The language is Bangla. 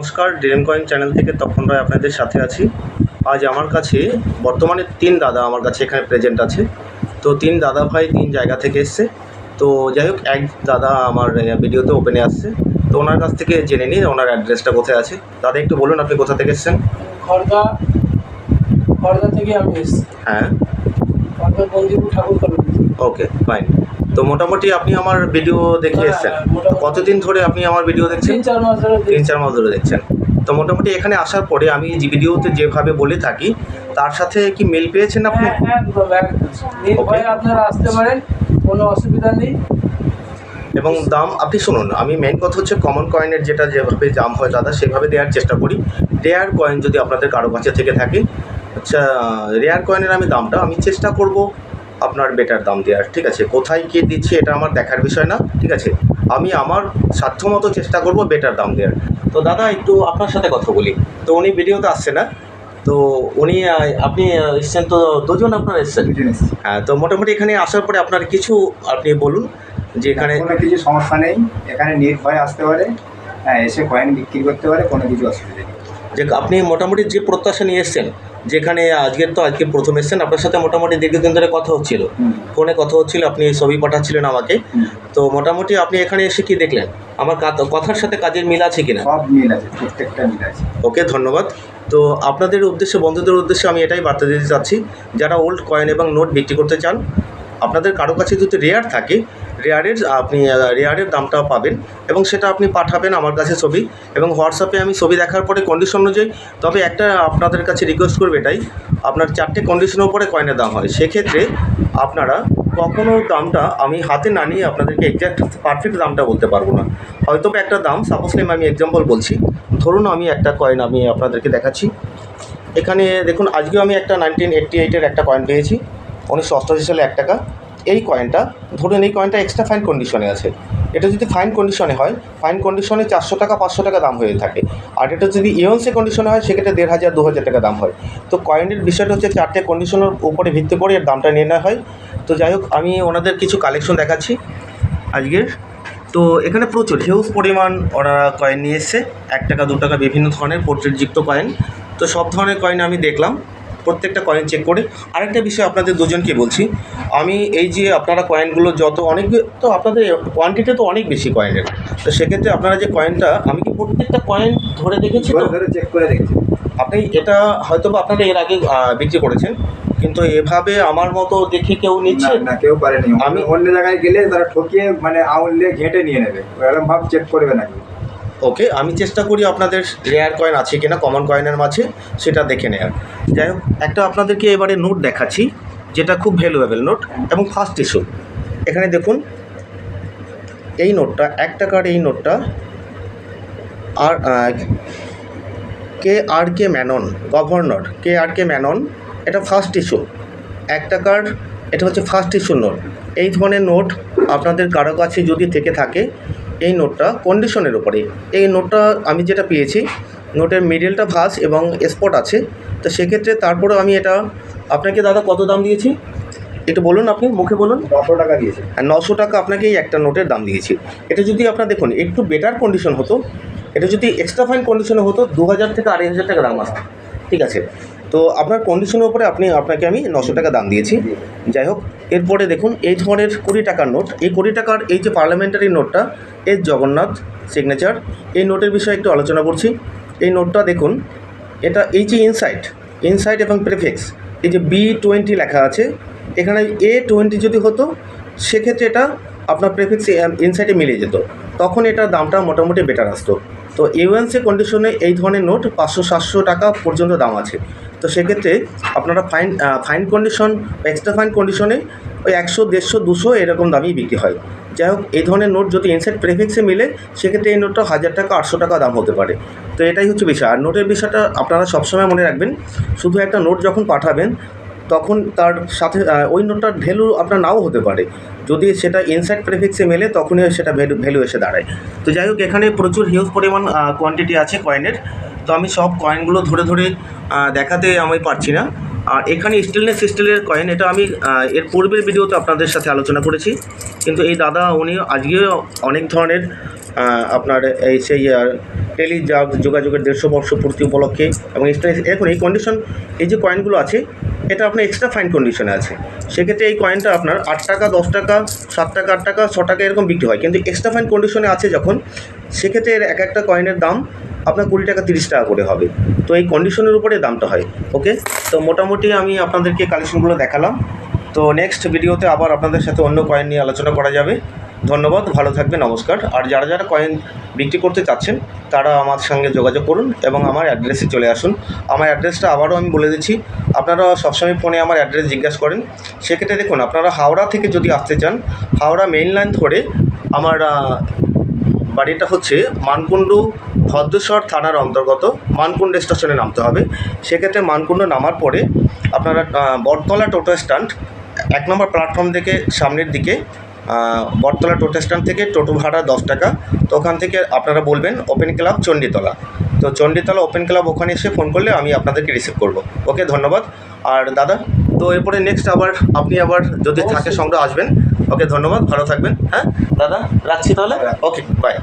নমস্কার ড্রেন কয়েন চ্যানেল থেকে তখন রায় আপনাদের সাথে আছি। আজ আমার কাছে বর্তমানে তিন দাদা আমার কাছে এখানে প্রেজেন্ট আছে। তো তিন দাদা ভাই তিন জায়গা থেকে এসছে। তো যাই হোক এক দাদা আমার ভিডিওতে ওপেনে আসছে। তো ওনার কাছ থেকে জেনে নিই ওনার অ্যাড্রেসটা কোথায় আছে। দাদা একটু বলুন আপনি কোথা থেকে এসছেন? থেকে আমি এসেছি। হ্যাঁ। খড়দা বন্দিপুর ঠাকুর ওকে ফাইন তো মোটামুটি আপনি আমার ভিডিও দেখে হ্যাঁ, এসছেন। হ্যাঁ, কতদিন ধরে আপনি আমার ভিডিও দেখছেন? তিন চার মাস ধরে তিন চার মাস ধরে দেখছেন। তো মোটামুটি এখানে আসার পরে আমি যে ভিডিওতে যেভাবে বলে থাকি তার সাথে কি মিল পেয়েছেন আপনি? হ্যাঁ, আপনারা আসতে পারেন কোনো অসুবিধা নেই। এবং দাম আপনি শুনুন আমি মেন কথা হচ্ছে কমন কয়েনের যেটা যেভাবে দাম হয় দাদা সেভাবে দেওয়ার চেষ্টা করি। রেয়ার কয়েন যদি আপনাদের কারও কাছে থেকে থাকে আচ্ছা রেয়ার কয়েনের আমি দামটা আমি চেষ্টা করব আপনার বেটার দাম দেওয়ার ঠিক আছে? কোথায় কে দিচ্ছি এটা আমার দেখার বিষয় না ঠিক আছে? আমি আমার সাধ্যমতো চেষ্টা করব বেটার দাম দেওয়ার। তো দাদা একটু আপনার সাথে কথা বলি। তো উনি ভিডিওতে আসছে না? তো উনি আপনি এসছেন তো দুজন আপনার এসছেন? হ্যাঁ তো মোটামুটি এখানে আসার পরে আপনার কিছু আপনি বলুন যে এখানে কোনো কিছু সমস্যা নেই। এখানে নির্ভয়ে আসতে পারে। হ্যাঁ এসে কয়েন বিক্রি করতে পারে কোনো কিছু অসুবিধা নেই। যে আপনি মোটামুটি যে প্রত্যাশা নিয়ে এসছেন যেখানে আজকের তো আজকে প্রথম এসছেন আপনার সাথে মোটামুটি দীর্ঘদিন ধরে কথা হচ্ছিল। ফোনে কথা হচ্ছিল আপনি ছবি পাঠাচ্ছিলেন আমাকে। তো মোটামুটি আপনি এখানে এসে কি দেখলেন? আমার কথার সাথে কাজের মিল আছে কিনা? সব মিল আছে প্রত্যেকটা মিল আছে। ওকে ধন্যবাদ। তো আপনাদের উদ্দেশ্যে বন্ধুদের উদ্দেশ্যে আমি এটাই বার্তা দিতে চাচ্ছি যারা ওল্ড কয়েন এবং নোট বিক্রি করতে চান আপনাদের কারও কাছে যদি রেয়ার থাকে রেয়ারের, আপনি রেয়ারের দামটা পাবেন এবং সেটা আপনি পাঠাবেন আমার কাছে ছবি এবং হোয়াটসঅ্যাপে আমি ছবি দেখার পরে কন্ডিশন অনুযায়ী, তবে একটা আপনাদের কাছে রিকোয়েস্ট করবে এটাই, আপনার চারটে কন্ডিশনের উপরে কয়েনের দাম হয়। সেক্ষেত্রে আপনারা কখনও দামটা আমি হাতে না নিয়ে আপনাদেরকে এক্স্যাক্ট পারফেক্ট দামটা বলতে পারব না। হয়তো একটা দাম সাপোজ নেম আমি এক্সাম্পল বলছি। ধরুন আমি একটা কয়েন আমি আপনাদেরকে দেখাচ্ছি। এখানে দেখুন, আজকেও আমি একটা নাইনটিন এইট্টি এইটের একটা কয়েন পেয়েছি। উনিশশো অষ্টআশি সালে এক টাকা। এই কয়েনটা ধরুন এই কয়েনটা এক্সট্রা ফাইন কন্ডিশনে আছে। এটা যদি ফাইন কন্ডিশনে হয় ফাইন কন্ডিশনে চারশো টাকা, পাঁচশো টাকা দাম হয়ে থাকে। আর এটা যদি ইয়ন্সে কন্ডিশনে হয়, সেক্ষেত্রে দেড় হাজার, দু হাজার টাকা দাম হয়। তো কয়েনের বিষয়টা হচ্ছে চারটে কন্ডিশনের উপরে ভিত্তি করে এর দামটা নির্ণয় হয়। তো যাই হোক, আমি ওনাদের কিছু কালেকশন দেখাচ্ছি আজকের। তো এখানে প্রচুর হিউজ পরিমাণ ওরা কয়েন নিয়ে এসছে। এক টাকা, দু টাকা বিভিন্ন ধরনের পোর্ট্রেটযুক্ত কয়েন তো সব ধরনের কয়েন আমি দেখলাম। প্রত্যেকটা কয়েন চেক করে। আরেকটা বিষয় আপনাদের দুজনকে বলছি। আমি এই যে আপনারা কয়েনগুলো যত অনেক তো আপনাদের কোয়ান্টিটি তো অনেক বেশি কয়েনের তো সেক্ষেত্রে আপনারা যে কয়েনটা আমি কি প্রত্যেকটা কয়েন ধরে দেখেছি ধরে চেক করে দেখছি। আপনি এটা হয়তো বা আপনারা এর আগে বিক্রি করেছেন। কিন্তু এভাবে আমার মতো দেখে কেউ নিচ্ছে? না কেউ পারেনি। আমি অন্য জায়গায় গেলে তারা ঠকিয়ে মানে আঙুল দিয়ে ঘেঁটে নিয়ে নেবে। এরকম ভাব চেক করবে না কেউ ওকে, আমি চেষ্টা করি আপনাদের রেয়ার কয়েন আছে কিনা কমন কয়েনের মাঝে, সেটা দেখে নেওয়ার যাই হোক, একটা আপনাদেরকে এবারে নোট দেখাচ্ছি, যেটা খুব ভ্যালুয়েবল নোট এবং ফার্স্ট ইস্যু এখানে দেখুন, এই নোটটা এক টাকার এই নোটটা আর কে আর কে ম্যানন গভর্নর কে আর কে ম্যানন, এটা ফার্স্ট ইস্যু এক টাকার, এটা হচ্ছে ফার্স্ট ইস্যু নোট এই ধরনের নোট আপনাদের কারও কাছে যদি থেকে থাকে এই নোটটা কন্ডিশনের উপরে এই নোটটা আমি যেটা পেয়েছি নোটের মিডলটা ভাস এবং স্পট আছে। তো সেক্ষেত্রে তারপরেও আমি এটা আপনাকে দাদা কত দাম দিয়েছি? একটু বলুন আপনি মুখে বলুন। নশো টাকা দিয়েছি। আর নশো টাকা আপনাকে এই একটা নোটের দাম দিয়েছি। এটা যদি আপনার দেখুন একটু বেটার কন্ডিশন হতো। এটা যদি এক্সট্রা ফাইন কন্ডিশনে হতো দু হাজার থেকে আড়াই হাজার টাকা দাম আসতো। ঠিক আছে? তো আপনার কন্ডিশনের উপরে আপনি আপনাকে আমি নশো টাকা দাম দিয়েছি। যাই হোক এরপরে দেখুন, এই ধরনের কুড়ি টাকার নোট, এই কুড়ি টাকার এই যে পার্লামেন্টারি নোটটা এর জগন্নাথ সিগনেচার এই নোটের বিষয়ে একটু আলোচনা করছি। এই নোটটা দেখুন, এটা এই যে ইনসাইট ইনসাইট এবং প্রেফিক্স এই যে বি টোয়েন্টি লেখা আছে, এখানে এ টোয়েন্টি যদি হতো, সেক্ষেত্রে এটা আপনার প্রেফিক্স ইনসাইটে মিলে যেত। তখন এটার দামটা মোটামুটি বেটার আসতো। তো ইউএনসি কন্ডিশনে এই ধরনের নোট পাঁচশো, সাতশো টাকা পর্যন্ত দাম আছে। তো সেক্ষেত্রে আপনারা fine fine condition extra fine কন্ডিশনে ওই একশো, দেড়শো, দুশো এরকম দামই বিক্রি হয়। যাই হোক, এই ধরনের নোট যদি ইনসাইড প্রেফিক্সে মিলে, সেক্ষেত্রে এই নোটটা হাজার টাকা, আটশো টাকা দাম হতে পারে। তো এটাই হচ্ছে বিষয়। আর নোটের বিষয়টা আপনারা সবসময় মনে রাখবেন, শুধু একটা নোট যখন পাঠাবেন তখন তার সাথে ওই নোটটার ভ্যালু আপনার নাও হতে পারে। যদি সেটা ইনসাইড প্রেফিক্সে মেলে, তখনই সেটা ভ্যালু ভ্যালু এসে দাঁড়ায়। তো যাই হোক, এখানে প্রচুর হিউজ পরিমাণ কোয়ান্টিটি আছে কয়েনের তো আমি সব কয়েনগুলো ধরে ধরে দেখাতে আমি পারছি না। আর এখানে স্টেনলেস স্টিলের কয়েন এটা আমি এর পূর্বের ভিডিওতে আপনাদের সাথে আলোচনা করেছি। কিন্তু এই দাদা, উনি আজকেও অনেক ধরনের আপনার এই সেই টেলি যোগাযোগের দেড়শো বর্ষ পূর্তি উপলক্ষে এবং স্টেনলেস এখন এই কন্ডিশন এই যে কয়েনগুলো আছে এটা আপনার এক্সট্রা ফাইন কন্ডিশনে আছে। সেক্ষেত্রে এই কয়েনটা আপনার আট টাকা, দশ টাকা, সাত টাকা, আট টাকা, ছ টাকা এরকম বিক্রি হয়। কিন্তু এক্সট্রা ফাইন কন্ডিশনে আছে যখন, সেক্ষেত্রে এর এক একটা কয়েনের দাম আপনার কুড়ি টাকা, তিরিশ টাকা করে হবে। তো এই কন্ডিশনের উপরে দামটা হয় ওকে তো মোটামুটি আমি আপনাদেরকে কালেকশনগুলো দেখালাম। তো নেক্সট ভিডিওতে আবার আপনাদের সাথে অন্য কয়েন নিয়ে আলোচনা করা যাবে। ধন্যবাদ, ভালো থাকবে নমস্কার। আর যারা যারা কয়েন বিক্রি করতে চাচ্ছেন, তারা আমার সঙ্গে যোগাযোগ করুন এবং আমার অ্যাড্রেসে চলে আসুন। আমার অ্যাড্রেসটা আবারও আমি বলে দিচ্ছি, আপনারা সবসময় ফোনে আমার অ্যাড্রেস জিজ্ঞাসা করেন। সেক্ষেত্রে দেখুন, আপনারা হাওড়া থেকে যদি আসতে চান, হাওড়া মেইন লাইন ধরে আমার বাড়িটা হচ্ছে মানকুণ্ডু ভদ্রেশ্বর থানার অন্তর্গত, মানকুণ্ড স্টেশনে নামতে হবে। সেক্ষেত্রে মানকুণ্ড নামার পরে আপনারা বটতলা টোটো স্ট্যান্ড, এক নম্বর প্ল্যাটফর্ম থেকে সামনের দিকে বটতলা টোটো স্ট্যান্ড থেকে টোটো ভাড়া দশ টাকা। তো ওখান থেকে আপনারা বলবেন ওপেন ক্লাব চণ্ডীতলা। তো চণ্ডীতলা ওপেন ক্লাব ওখানে এসে ফোন করলে আমি আপনাদেরকে রিসিভ করব। ওকে ধন্যবাদ। আর দাদা তো এরপরে নেক্সট আবার আপনি আবার যদি থাকে সঙ্গে আসবেন। ওকে ধন্যবাদ। ভালো থাকবেন। হ্যাঁ? দাদা রাখছি তাহলে? Okay bye